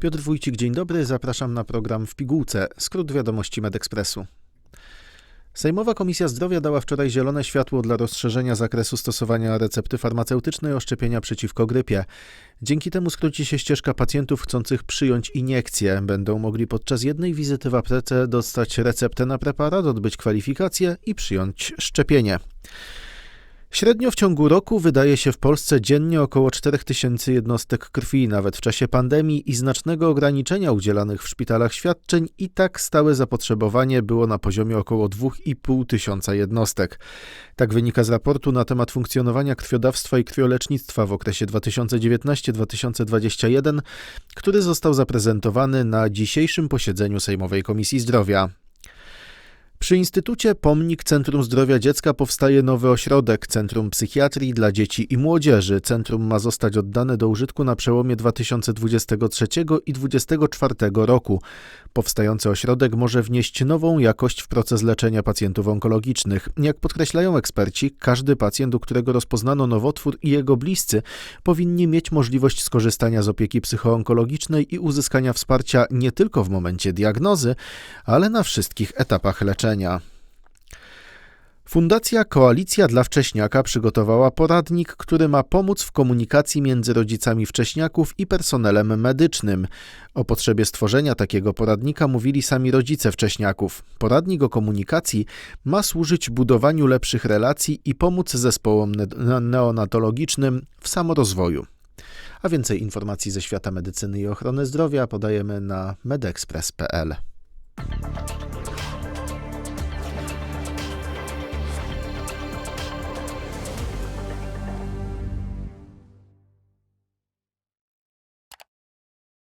Piotr Wójcik, dzień dobry. Zapraszam na program w pigułce. Skrót wiadomości MedEkspresu. Sejmowa Komisja Zdrowia dała wczoraj zielone światło dla rozszerzenia zakresu stosowania recepty farmaceutycznej o szczepienia przeciwko grypie. Dzięki temu skróci się ścieżka pacjentów chcących przyjąć iniekcję. Będą mogli podczas jednej wizyty w aptece dostać receptę na preparat, odbyć kwalifikację i przyjąć szczepienie. Średnio w ciągu roku wydaje się w Polsce dziennie około 4000 jednostek krwi. Nawet w czasie pandemii i znacznego ograniczenia udzielanych w szpitalach świadczeń i tak stałe zapotrzebowanie było na poziomie około 2,5 tysiąca jednostek. Tak wynika z raportu na temat funkcjonowania krwiodawstwa i krwiolecznictwa w okresie 2019-2021, który został zaprezentowany na dzisiejszym posiedzeniu Sejmowej Komisji Zdrowia. Przy Instytucie Pomnik Centrum Zdrowia Dziecka powstaje nowy ośrodek Centrum Psychiatrii dla Dzieci i Młodzieży. Centrum ma zostać oddane do użytku na przełomie 2023 i 2024 roku. Powstający ośrodek może wnieść nową jakość w proces leczenia pacjentów onkologicznych. Jak podkreślają eksperci, każdy pacjent, u którego rozpoznano nowotwór i jego bliscy powinni mieć możliwość skorzystania z opieki psychoonkologicznej i uzyskania wsparcia nie tylko w momencie diagnozy, ale na wszystkich etapach leczenia. Fundacja Koalicja dla Wcześniaka przygotowała poradnik, który ma pomóc w komunikacji między rodzicami wcześniaków i personelem medycznym. O potrzebie stworzenia takiego poradnika mówili sami rodzice wcześniaków. Poradnik o komunikacji ma służyć budowaniu lepszych relacji i pomóc zespołom ne- neonatologicznym w samorozwoju. A więcej informacji ze świata medycyny i ochrony zdrowia podajemy na medexpress.pl.